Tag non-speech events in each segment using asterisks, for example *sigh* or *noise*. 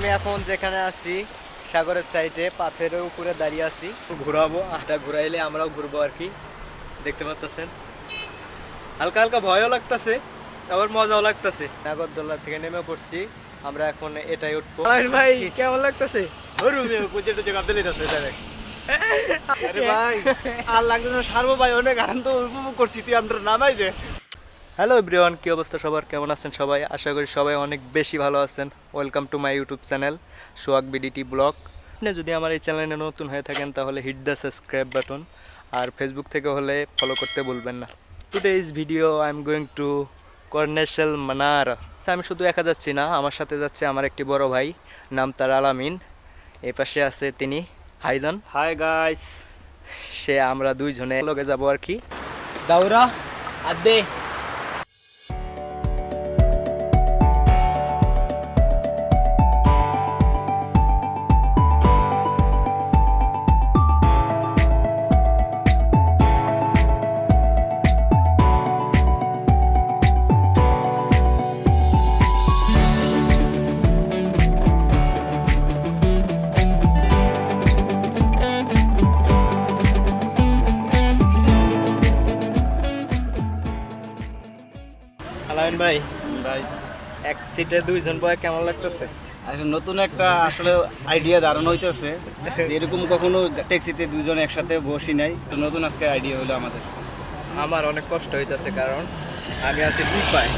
আমি এখন যেখানে আছি সাগরের সাইডে পাথরের উপরে দাঁড়িয়ে আছি। ঘুরাবো আটা ঘুরাইলে আমরাও ঘুরবো আর কি। দেখতে পাচ্ছেন হালকা হালকা ভয়ও লাগতেছে আবার মজাও লাগতেছে। নাগরদোলা থেকে নেমে পড়ছি আমরা এখন এটাই উঠবো। ভাই কেমন লাগতেছে? আরে লাগতেছে সারবো ভাই অনেক আনন্দ উপভোগ করছি তুই আমরা নামাই দে। হ্যালো এভরিওয়ান কী অবস্থা সবার? কেমন আছেন সবাই? আশা করি সবাই অনেক বেশি ভালো আছেন। Welcome to my YouTube channel সোয়াক BDT blog আপনি যদি আমার এই চ্যানেলে নতুন হয়ে থাকেন তাহলে হিট দ্য সাবস্ক্রাইব বাটন আর ফেসবুক থেকে হলে ফলো করতে ভুলবেন না। Today is video I am going to কর্নেশাল মানার আমি শুধু একা যাচ্ছি না আমার সাথে যাচ্ছে আমার একটি বড় ভাই নাম তার আলামিন। এই পাশে আছে তিনি হাইদান। হাই গাইস সে আমরা দুইজনে লগে যাব আর কি। দাউরা আদে। ভাই? ভাই। এক সিটে দুইজন বয় কেমন লাগতেছে? আসলে নতুন একটা আসলে আইডিয়া দারুণ হইতেছে। এরকম কখনো ট্যাক্সিতে দুজন একসাথে বসি নাই। তো নতুন আজকে আইডিয়া হলো আমাদের। আমার অনেক কষ্ট হইতেছে কারণ আমি আছি দুই আমি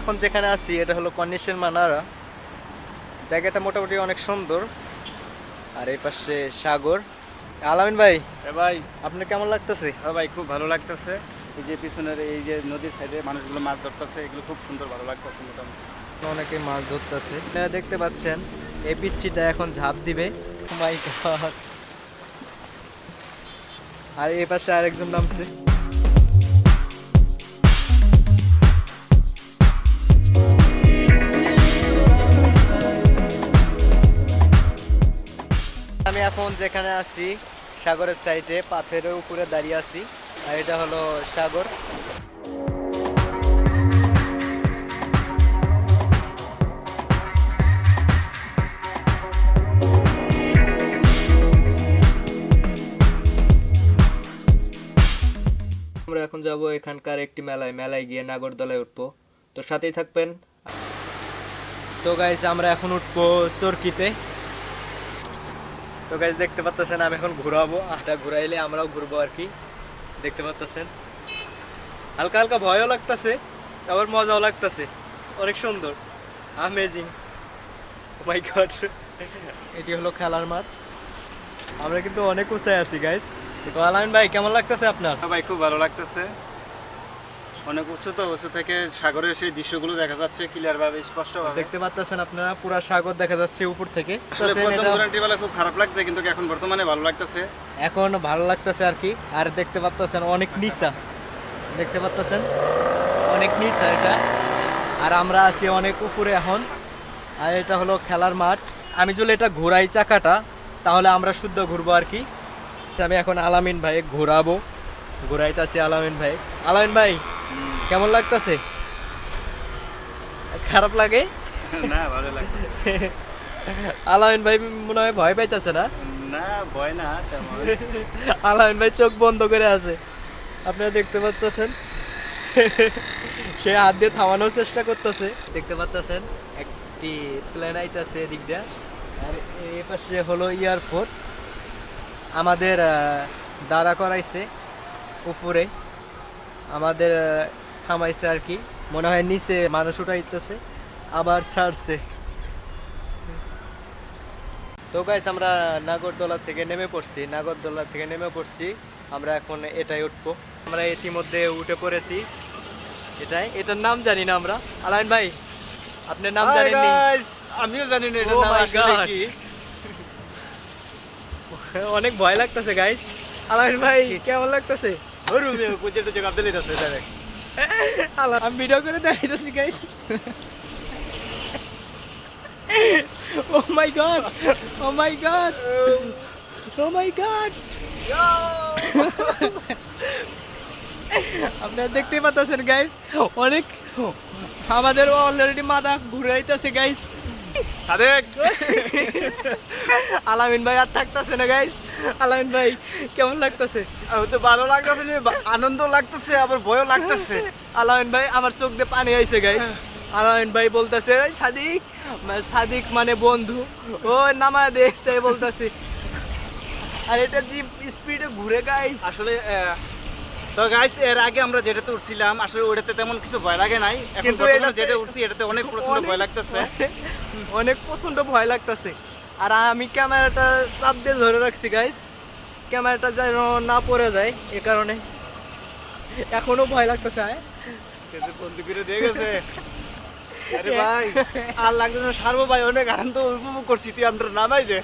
এখন যেখানে আছি এটা হলো কন্ডিশন মানারা জায়গাটা মোটামুটি অনেক সুন্দর। আর এই পাশে সাগর। আলামিন ভাই ভাই। আপনার কেমন লাগতেছে? হ্যাঁ ভাই খুব ভালো লাগতেছে। এই যে পিছনের এই যে নদীর সাইডে মানুষগুলো মাছ ধরতেছে এগুলো খুব সুন্দর ভালো লাগতেছে মোটামুটি। অনেকে মাছ ধরতেছে। আপনারা দেখতে পাচ্ছেন এই পিচ্ছিটা এখন ঝাঁপ দিবে। মাই গড আর এই পাশে আরেকজন নামছে। এখন যেখানে আছি, সাগরের সাইডে পাথরের উপরে দাঁড়িয়ে আছি, আর এটা হলো সাগর। আমরা এখন যাব এখানকার একটি মেলায় মেলায় গিয়ে নাগরদোলায় উঠবো। তো সাথেই থাকবেন। তো গাইজ আমরা এখন উঠবো চরকিতে। তো গাইজ দেখতে পাচ্ছেন আমি এখন ঘুরাবো। আটা ঘুরাইলে আমরাও ঘুরবো আর কি। দেখতে পাচ্ছেন হালকা হালকা ভয়ও লাগতেছে, আবার মজাও লাগতেছে। অনেক সুন্দর। আমেজিং মাই গড এটি হলো খেলার মাঠ। আমরা কিন্তু অনেক উঁচায় আছি গাইস তো আলামিন ভাই, কেমন লাগতেছে আপনার? ভাই, খুব ভালো লাগতেছে। অনেক উঁচু তো উঁচু থেকে সাগরের সেই দৃশ্যগুলো দেখা যাচ্ছে ক্লিয়ার ভাবে স্পষ্ট ভাবে দেখতে পাচ্ছেন আপনারা পুরা সাগর দেখা যাচ্ছে উপর থেকে। বেলা খুব খারাপ লাগছে কিন্তু এখন বর্তমানে ভালো লাগতেছে। এখন ভালো লাগতেছে আর কি। আর দেখতে পাচ্ছেন অনেক নিচা। দেখতে পাচ্ছেন অনেক নিচা এটা। আর আমরা আছি অনেক উপরে এখন। আর এটা হলো খেলার মাঠ। আমি যদি এটা ঘোরাই চাকাটা তাহলে আমরা শুদ্ধ ঘুরবো আর কি। আমি এখন আলামিন ভাই ঘোরাবো। ঘোরাইতেছি আলামিন ভাই। আলামিন ভাই কেমন লাগতেছে? খারাপ লাগে? না ভালো লাগছে আলামিন ভাই মনে হয় ভয় পাইতেছে না? না ভয় না তেমন। আলামিন ভাই চোখ বন্ধ করে আছে। আপনারা দেখতে পাচ্ছেন সে হাত দিয়ে থামানোর চেষ্টা করতেছে। দেখতে পাচ্ছেন একটি প্লেন আইতাছে এদিক দিয়ে। আর এই পাশে হলো এয়ারফোর্ট আমাদের দাঁড়া করাইছে উপরে। আমাদের থামাইছে আর কি। মনে হয় নিচে মানুষ উঠাইতেছে আবার ছাড়ছে। তো গাইস আমরা নাগরদোলা থেকে নেমে পড়ছি নাগরদোলা থেকে নেমে পড়ছি। আমরা এখন এটাই উঠবো। আমরা ইতিমধ্যে উঠে পড়েছি। এটাই এটার নাম জানি না আমরা। আলাইন ভাই আপনার নাম জানেন আমিও জানি না এটার Oh নাম আসলে কি। *laughs* অনেক ভয় লাগতেছে গাইস আলাইন ভাই *laughs* কেমন লাগতেছে? ওরু মে পুজে টুজে কাপতে লিতাছে ডাইরেক্ট আলা- আমি ভিডিও করে দেখাইতেছি guys oh my god oh my god oh my god আপনারা দেখতেই পাচ্ছেন গাইস অনেক আমাদের অলরেডি মাথা ঘুরাইতেছে গাইস সাদেক! আলামিন ভাই আর থাকতেছে না গাইস আলামিন ভাই কেমন লাগতেছে? তো ভালো লাগতেছে আনন্দ লাগতেছে আবার ভয়ও লাগতেছে। আলামিন ভাই আমার চোখ দিয়ে পানি আইছে গাইস আলামিন ভাই বলতেছে "এই সাদিক সাদিক মানে বন্ধু। ও নামা দে তাই বলতেছে। আর এটা জিপ স্পিডে ঘুরে গাইস আসলে আহ, তো গাইস এর আগে আমরা যেটাতে উঠছিলাম আসলে ওটাতে তেমন কিছু ভয় লাগে নাই। এখন কিন্তু এটাতে- যেটা উঠছি এটাতে অনেক প্রচণ্ড ভয় লাগতেছে। অনেক প্রচণ্ড ভয় লাগতেছে। আর আমি ক্যামেরাটা চাপ দিয়ে ধরে রাখছি গাইস ক্যামেরাটা যেন না পড়ে যায় এ কারণে। এখনও ভয় লাগতেছে গেছে। *laughs* আরে ভাই আর লাগতেছে সারবো ভাই অনেক আনন্দ উপভোগ করছি তুই আমরা নামাই যে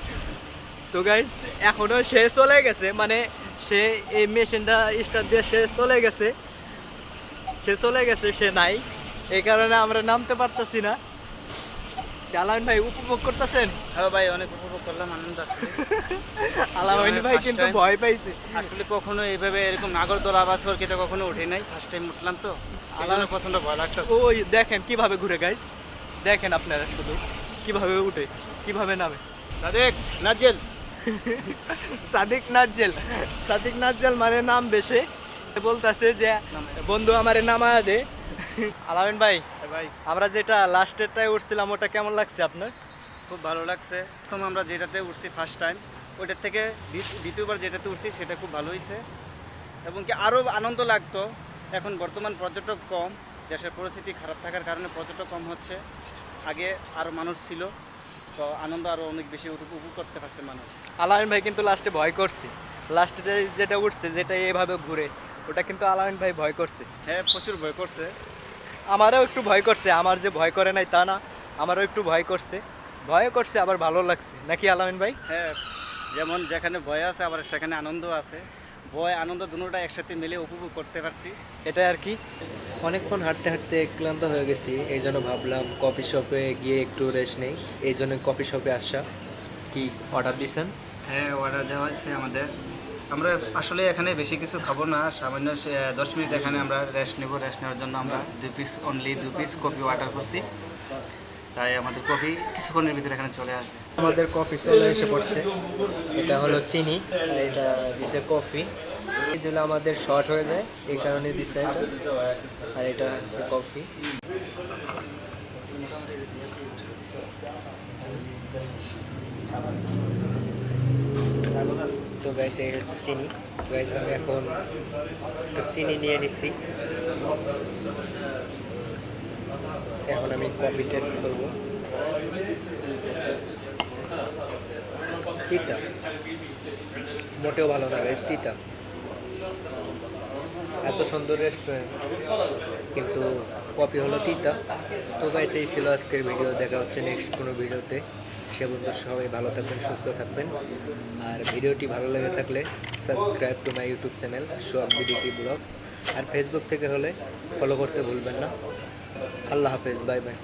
তো গাইস এখনও সে চলে গেছে মানে সে এই মেশিনটা স্টার্ট দিয়ে সে চলে গেছে। সে চলে গেছে সে নাই। এই কারণে আমরা নামতে পারতাছি না। আলামিন ভাই উপভোগ করতেছেন? হ্যাঁ ভাই অনেক উপভোগ করলাম আনন্দ *laughs* আলামিন ভাই কিন্তু ভয় পাইছে। আসলে কখনো এইভাবে এরকম নাগরদোলা বা সরকিতে কখনো উঠি নাই। ফার্স্ট টাইম উঠলাম তো। আমার পছন্দ ভয় লাগতেছে। ওই দেখেন কীভাবে ঘুরে গাইস দেখেন আপনারা শুধু। কীভাবে উঠে কীভাবে নামে। সাদেক নাজেল সাদিক নাজ্জেল। *laughs* সাদিক নাজ্জেল মানে নাম বেশে। বলতাছে যে বন্ধু আমারে নামা দে। আলামিন ভাই ভাই। আমরা যেটা লাস্টেরটায় উঠছিলাম ওটা কেমন লাগছে আপনার? খুব ভালো লাগছে। প্রথম আমরা যেটাতে উঠছি ফার্স্ট টাইম ওইটার থেকে দ্বিত- দ্বিতীয়বার যেটাতে উঠছি সেটা খুব ভালো হয়েছে এবং কি আরও আনন্দ লাগতো। এখন বর্তমান পর্যটক কম দেশের পরিস্থিতি খারাপ থাকার কারণে পর্যটক কম হচ্ছে। আগে আরও মানুষ ছিল তো আনন্দ আরও অনেক বেশি উপভোগ করতে পারছে মানুষ। আলামিন ভাই কিন্তু লাস্টে ভয় করছে। লাস্টে যেটা উঠছে যেটা এভাবে ঘুরে ওটা কিন্তু আলামিন ভাই ভয় করছে। হ্যাঁ প্রচুর ভয় করছে। আমারও একটু ভয় করছে আমার যে ভয় করে নাই তা না আমারও একটু ভয় করছে। ভয় করছে আবার ভালো লাগছে। নাকি আলামিন ভাই? হ্যাঁ যেমন যেখানে ভয় আছে আবার সেখানে আনন্দ আছে। ভয় আনন্দ দুটোটা একসাথে মিলে উপভোগ করতে পারছি। এটাই আর কি? অনেকক্ষণ হাঁটতে হাঁটতে ক্লান্ত হয়ে গেছি এই জন্য ভাবলাম কফি শপে গিয়ে একটু রেস্ট নেই। এই জন্য কফি শপে আসা। কি অর্ডার দিছেন? হ্যাঁ অর্ডার দেওয়া হয়েছে আমাদের। আমরা আসলে এখানে বেশি কিছু খাব না সামান্য দশ মিনিট এখানে আমরা রেস্ট নেব রেস্ট নেওয়ার জন্য আমরা দু পিস অনলি দু পিস কফি অর্ডার করছি। তাই আমাদের কফি কিছুক্ষণের ভিতরে এখানে চলে আসবে। আমাদের কফি চলে এসে পড়ছে। এটা হলো চিনি এটা দিছে কফি এই জন্য আমাদের শর্ট হয়ে যায় এই কারণে দিছে এটা। আর এটা হচ্ছে কফি গাইস এই হচ্ছে চিনি। গাইস আমি এখন চিনি নিয়ে নিছি। এখন আমি কফি টেস্ট করব। তিতা। মোটেও ভালো না গাইস তিতা। এত সুন্দর রেস্টুরেন্ট কিন্তু কপি হলো তিতা। তো গাইস এই ছিল আজকের ভিডিও দেখা হচ্ছে নেক্সট কোনো ভিডিওতে সে বন্ধু সবাই ভালো থাকবেন, সুস্থ থাকবেন। আর ভিডিওটি ভালো লেগে থাকলে subscribe to my YouTube channel swab BDT blogs. আর ফেসবুক থেকে হলে ফলো করতে ভুলবেন না। আল্লাহ হাফেজ, বাই বাই।